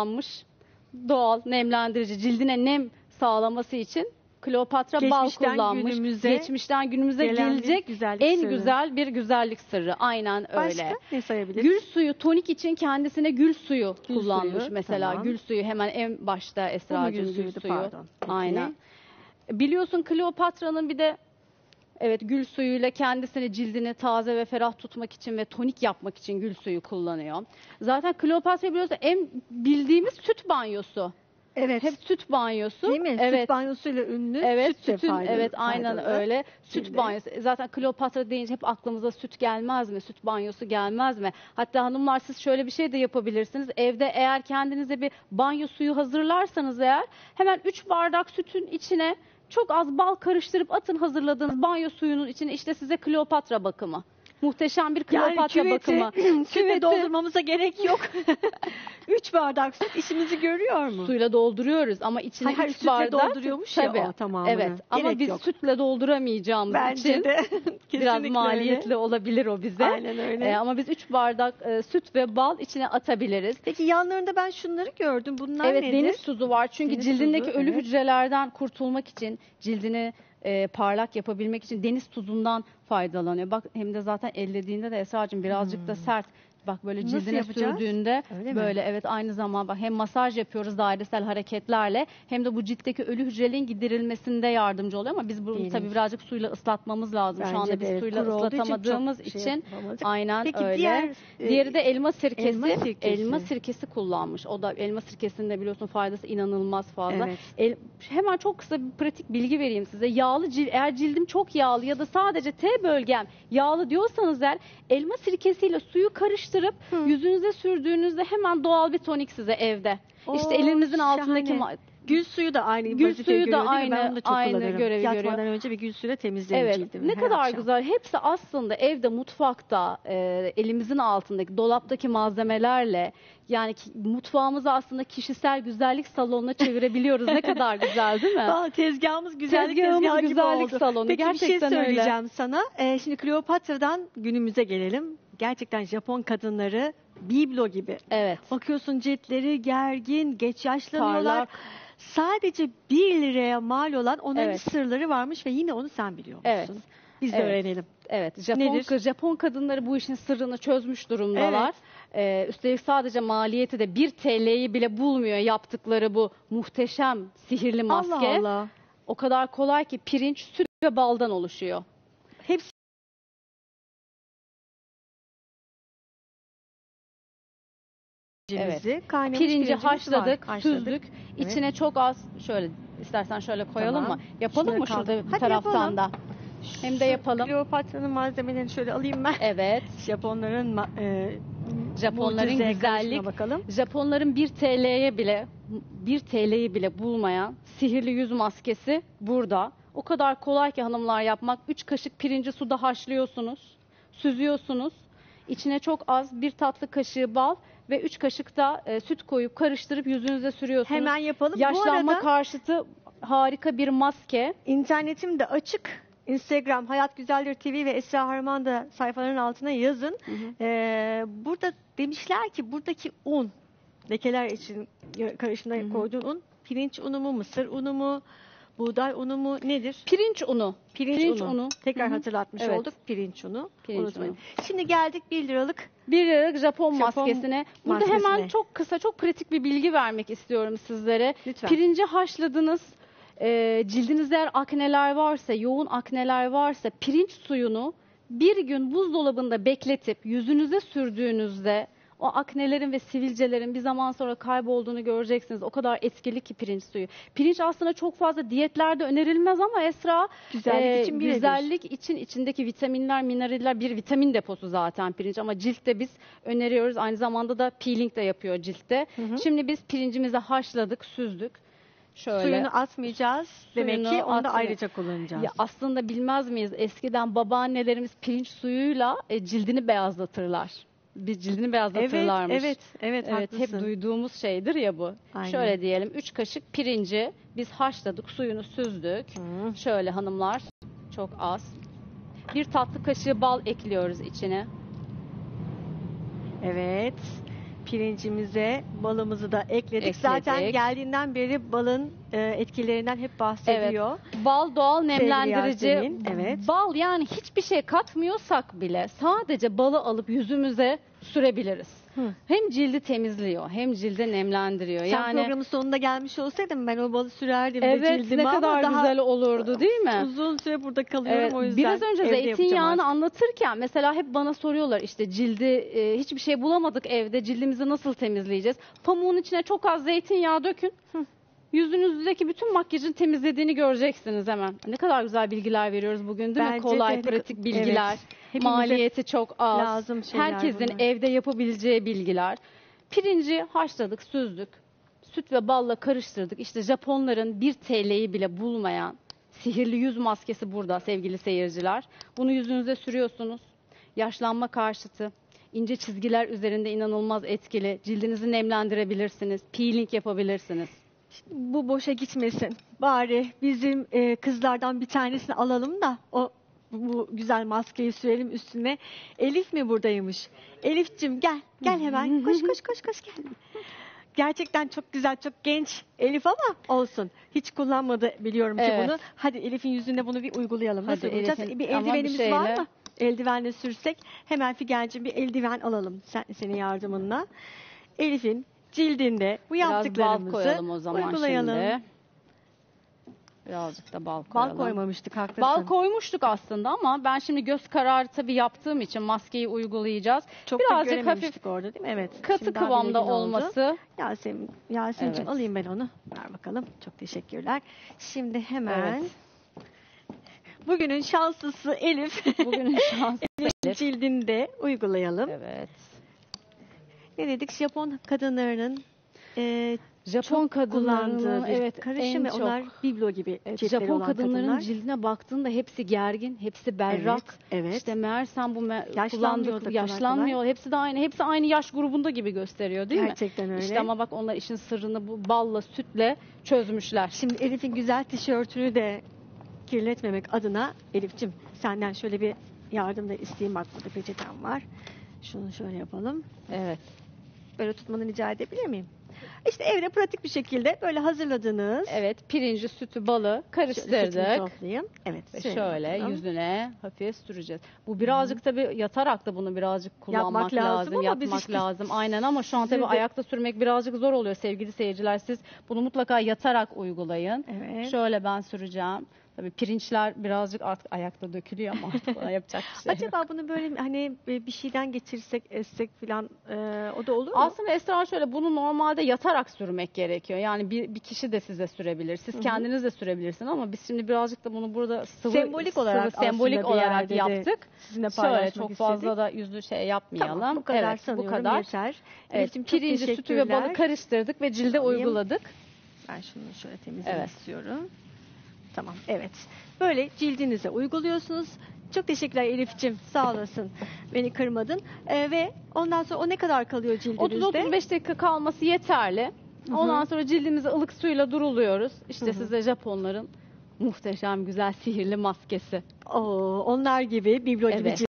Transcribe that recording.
kullanmış. Doğal nemlendirici cildine nem sağlaması için Kleopatra bal Geçmişten kullanmış. günümüze Geçmişten günümüze gelen bir gelecek güzellik en sırrı. güzel bir güzellik sırrı. Aynen öyle. Başka ne sayabiliriz? Gül suyu tonik için kendisine gül suyu Gül kullanmış suyu, mesela. tamam. Gül suyu hemen en başta Esra'cığım gül gül, suyuydu, suyu. pardon. Peki. Aynen. Biliyorsun Kleopatra'nın bir de evet gül suyuyla kendisini cildini taze ve ferah tutmak için ve tonik yapmak için gül suyu kullanıyor. Zaten Kleopatra biliyorsun en bildiğimiz süt banyosu. Evet. Hep süt banyosu. Değil mi? Evet. Süt banyosuyla ünlü. Evet, süt sütün faydalı- evet aynen faydalı. öyle. Süt Cilde. banyosu. Zaten Kleopatra deyince hep aklımıza süt gelmez mi? Süt banyosu gelmez mi? Hatta hanımlar siz şöyle bir şey de yapabilirsiniz. Evde eğer kendinize bir banyo suyu hazırlarsanız eğer hemen 3 bardak sütün içine çok az bal karıştırıp atın hazırladığınız banyo suyunun içine işte size Kleopatra bakımı. Muhteşem bir Yani Kleopatra küveti, bakımı. küve Küveti- doldurmamıza gerek yok. Üç bardak süt işimizi görüyor mu? Suyla dolduruyoruz ama içine Hayır, 3 sütle bardak dolduruyormuş ya Tabii. o tamamını. Evet ama Gerek biz yok. sütle dolduramayacağımız Bence için de. biraz maliyetli öyle. olabilir o bize. Aynen öyle. Ee, ama biz 3 bardak e, süt ve bal içine atabiliriz. Peki yanlarında ben şunları gördüm. Bunlar evet nedir? deniz tuzu var çünkü Deniz cildindeki tuzu, ölü evet. hücrelerden kurtulmak için cildini e, parlak yapabilmek için deniz tuzundan faydalanıyor. Bak hem de zaten ellediğinde de Esra'cığım birazcık da sert. Bak böyle. Nasıl cildine yapacağız? sürdüğünde Öyle mi? böyle evet aynı zaman bak hem masaj yapıyoruz dairesel hareketlerle hem de bu ciltteki ölü hücrelerin giderilmesinde yardımcı oluyor ama biz bunu Deniz. tabii birazcık suyla ıslatmamız lazım. Şu Bence anda de biz evet, suyla kuru olduğu için çok ıslatamadığımız şey için yapamadık. aynen Peki öyle. diğer e, Diğeri de elma sirkesi. elma sirkesi. Elma sirkesi kullanmış. O da elma sirkesinin de biliyorsun faydası inanılmaz fazla. Evet. El- hemen çok kısa bir pratik bilgi vereyim size. Yağlı cil, eğer cildim çok yağlı ya da sadece T bölgem yağlı diyorsanız eğer elma sirkesiyle suyu karıştırıp Hı. yüzünüze sürdüğünüzde hemen doğal bir tonik size evde. işte Oo, elimizin altındaki şahane. ma- Gül suyu da aynı Gül suyu da? Ben aynı- onu da çok aynı kullanırım. görevi Yatmadan görüyor. önce bir gül suyuyla temizlerim Evet. cildimi. Ne kadar akşam. güzel. Hepsi aslında evde, mutfakta, e, elimizin altındaki, dolaptaki malzemelerle yani ki, mutfağımızı aslında kişisel güzellik salonuna çevirebiliyoruz. ne kadar güzel değil mi? Aa, tezgahımız güzellik Tezgahımız tezgahı gibi güzellik oldu. salonu. Peki bir şey Gerçekten öyle. söyleyeceğim sana. Ee, şimdi Kleopatra'dan günümüze gelelim. Gerçekten Japon kadınları biblo gibi. Evet. Bakıyorsun ciltleri gergin, geç yaşlanıyorlar. Parlak. Sadece 1 liraya mal olan onların Evet. sırları varmış ve yine onu sen biliyor musun? Evet. Biz de Evet. öğrenelim. Evet, Japon, Nedir? Japon kadınları bu işin sırrını çözmüş durumdalar. Ee, üstelik sadece maliyeti de 1 TL'yi bile bulmuyor yaptıkları bu muhteşem sihirli maske. Allah Allah. O kadar kolay ki pirinç, süt ve baldan oluşuyor. Hepsi Pirinci, kaynamış Pirinci var. haşladık, Haşladık. süzdük. Evet. İçine çok az şöyle istersen şöyle koyalım Tamam. mı? Yapalım mı şurada kaldır- bir Hadi taraftan yapalım. da? Hem de yapalım. Kleopatra'nın malzemelerini şöyle alayım ben. Evet. Japonların e, Japonların güzellik bakalım. Japonların 1 TL'ye bile 1 TL'yi bile bulmayan sihirli yüz maskesi burada. O kadar kolay ki hanımlar yapmak. 3 kaşık pirinci suda haşlıyorsunuz. Süzüyorsunuz. İçine çok az bir tatlı kaşığı bal ve 3 kaşık da e, süt koyup karıştırıp yüzünüze sürüyorsunuz. Hemen yapalım. Bu Yaşlanma arada karşıtı harika bir maske. internetim de açık. Instagram Hayat Güzeldir TV ve Esra Harman da sayfaların altına yazın. Ee, burada demişler ki buradaki un, lekeler için karışımına Hı hı. koyduğun un, pirinç unu mu, mısır unu mu, buğday unu mu nedir? Pirinç unu. Pirinç, Pirinç unu. unu. Tekrar Hı hı. hatırlatmış Evet. olduk. Pirinç unu. Pirinç Unutmayın. unu. Şimdi geldik 1 liralık. Bir liralık Japon, Japon maskesine. Burada maskesine. hemen çok kısa, çok pratik bir bilgi vermek istiyorum sizlere. Lütfen. Pirinci haşladınız. E, cildinizde eğer akneler varsa, yoğun akneler varsa pirinç suyunu bir gün buzdolabında bekletip yüzünüze sürdüğünüzde o aknelerin ve sivilcelerin bir zaman sonra kaybolduğunu göreceksiniz. O kadar etkili ki pirinç suyu. Pirinç aslında çok fazla diyetlerde önerilmez ama Esra Güzellik ee, için birebir. güzellik için içindeki vitaminler, mineraller bir vitamin deposu zaten pirinç ama ciltte biz öneriyoruz. Aynı zamanda da peeling de yapıyor ciltte. Hı hı. Şimdi biz pirincimizi haşladık, süzdük. Şöyle. Suyunu atmayacağız. Demek Suyunu ki onu da ayrıca kullanacağız. Ya aslında bilmez miyiz? Eskiden babaannelerimiz pirinç suyuyla e, cildini beyazlatırlar. Bir cildini evet, beyazlatırlarmış. evet, evet, Evet, hep haklısın. duyduğumuz şeydir ya bu. Aynen. Şöyle diyelim 3 kaşık pirinci biz haşladık, suyunu süzdük. Hı. Şöyle hanımlar çok az. Bir tatlı kaşığı bal ekliyoruz içine. Evet. Pirincimize balımızı da ekledik. Ekledik. Zaten geldiğinden beri balın e, etkilerinden hep bahsediyor. Bal doğal nemlendirici. Yasemin, evet. Bal yani hiçbir şey katmıyorsak bile sadece balı alıp yüzümüze sürebiliriz. Hı. Hem cildi temizliyor hem cildi nemlendiriyor. Sen yani programın sonunda gelmiş olsaydın ben o balı sürerdim de evet cildime ne ama kadar daha güzel olurdu değil mi? uzun süre burada kalıyorum Evet, o yüzden. biraz önce zeytinyağını anlatırken mesela hep bana soruyorlar işte cildi e, hiçbir şey bulamadık evde cildimizi nasıl temizleyeceğiz? Pamuğun içine çok az zeytinyağı dökün. Yüzünüzdeki bütün makyajın temizlediğini göreceksiniz hemen. Ne kadar güzel bilgiler veriyoruz bugün değil mi? Bence Kolay, de- pratik bilgiler. Evet. Hepimize Maliyeti çok az. lazım şeyler Herkesin bunlar. evde yapabileceği bilgiler. Pirinci haşladık, süzdük. Süt ve balla karıştırdık. İşte Japonların 1 TL'yi bile bulmayan sihirli yüz maskesi burada sevgili seyirciler. Bunu yüzünüze sürüyorsunuz. Yaşlanma karşıtı. ince çizgiler üzerinde inanılmaz etkili. Cildinizi nemlendirebilirsiniz. Peeling yapabilirsiniz. bu boşa gitmesin. Bari bizim e, kızlardan bir tanesini alalım da o bu güzel maskeyi sürelim üstüne. Elif mi buradaymış? Elif'cim gel. Gel hemen. Koş koş koş koş gel. Gerçekten çok güzel, çok genç Elif ama olsun. Hiç kullanmadı biliyorum ki Evet. bunu. Hadi Elif'in yüzüne bunu bir uygulayalım. Hadi Nasıl bulacağız? Elif'in- Bir ama bir eldivenimiz şeyle- var mı? Eldivenle sürsek hemen Figen'cim bir eldiven alalım sen, senin yardımınla. Elif'in cildinde bu Biraz bal yaptıklarımızı koyalım o zaman uygulayalım. şimdi. Birazcık da bal Bal koyalım. koymamıştık haklısın. Bal koymuştuk aslında ama ben şimdi göz kararı tabii yaptığım için maskeyi uygulayacağız. Çok da Birazcık görememiştik hafif orada değil mi? Evet. katı Şimdi kıvamda belirgin oldu. olması. Yasemin, Yasemin'cim Evet. alayım ben onu. Ver bakalım. Çok teşekkürler. Şimdi hemen Evet. bugünün şanslısı Elif. Bugünün şansı. Elif. cildinde uygulayalım. Evet. Ne dedik? Japon kadınlarının e, Japon çok kadınlarının evet karışım ve onlar biblo gibi Evet, Japon kadınların kadınlar. cildine baktığında hepsi gergin, hepsi berrak. Evet, evet. İşte meğersem bu me- Yaşlanmıyor kullandık, kolay yaşlanmıyor. Hepsi de aynı. Hepsi aynı yaş grubunda gibi gösteriyor değil mi? Gerçekten öyle. İşte ama bak onlar işin sırrını bu balla, sütle çözmüşler. Şimdi Elif'in güzel tişörtünü de kirletmemek adına Elif'cim senden şöyle bir yardım da isteyeyim. Bak burada peçetem var. Şunu şöyle yapalım. Evet. Böyle tutmanı rica edebilir miyim? İşte evde pratik bir şekilde böyle hazırladığınız Evet, pirinci, sütü, balı saçımı karıştırdık. toplayayım. Evet. Ve şöyle bakalım. yüzüne hafif süreceğiz. Bu birazcık tabii yatarak da bunu birazcık kullanmak lazım lazım, ama biz yapmak işte lazım. Aynen ama şu an tabii de- ayakta sürmek birazcık zor oluyor sevgili seyirciler. Siz bunu mutlaka yatarak uygulayın. Evet. Şöyle ben süreceğim. Tabii pirinçler birazcık artık ayakta dökülüyor ama artık ona yapacak bir şey. Acaba bunu böyle hani bir şeyden geçirsek, essek falan e, o da olur mu? Aslında Esra şöyle bunu normalde yatarak sürmek gerekiyor. Yani bir, bir kişi de size sürebilir. Siz kendiniz de sürebilirsiniz ama biz şimdi birazcık da bunu burada sıvı Sembolik sıvı, olarak sembolik olarak yaptık. Sizinle Şöyle paylaşmak çok istedik. fazla da yüzlü şey yapmayalım. Tamam, bu kadar evet, sanıyorum bu kadar. yeter. Evet, pirinci, sütü ve balı karıştırdık ve cilde Alayım. uyguladık. Ben şunu şöyle temizlemek Evet. istiyorum. Tamam, evet. Böyle cildinize uyguluyorsunuz. Çok teşekkürler Elif'ciğim. Sağ olasın. Beni kırmadın. Ee, ve ondan sonra o ne kadar kalıyor cildinizde? 30-35 dakika kalması yeterli. Hı hı. Ondan sonra cildimizi ılık suyla duruluyoruz. İşte Hı hı. size Japonların muhteşem güzel sihirli maskesi. Oo, onlar gibi, biblo gibi Evet.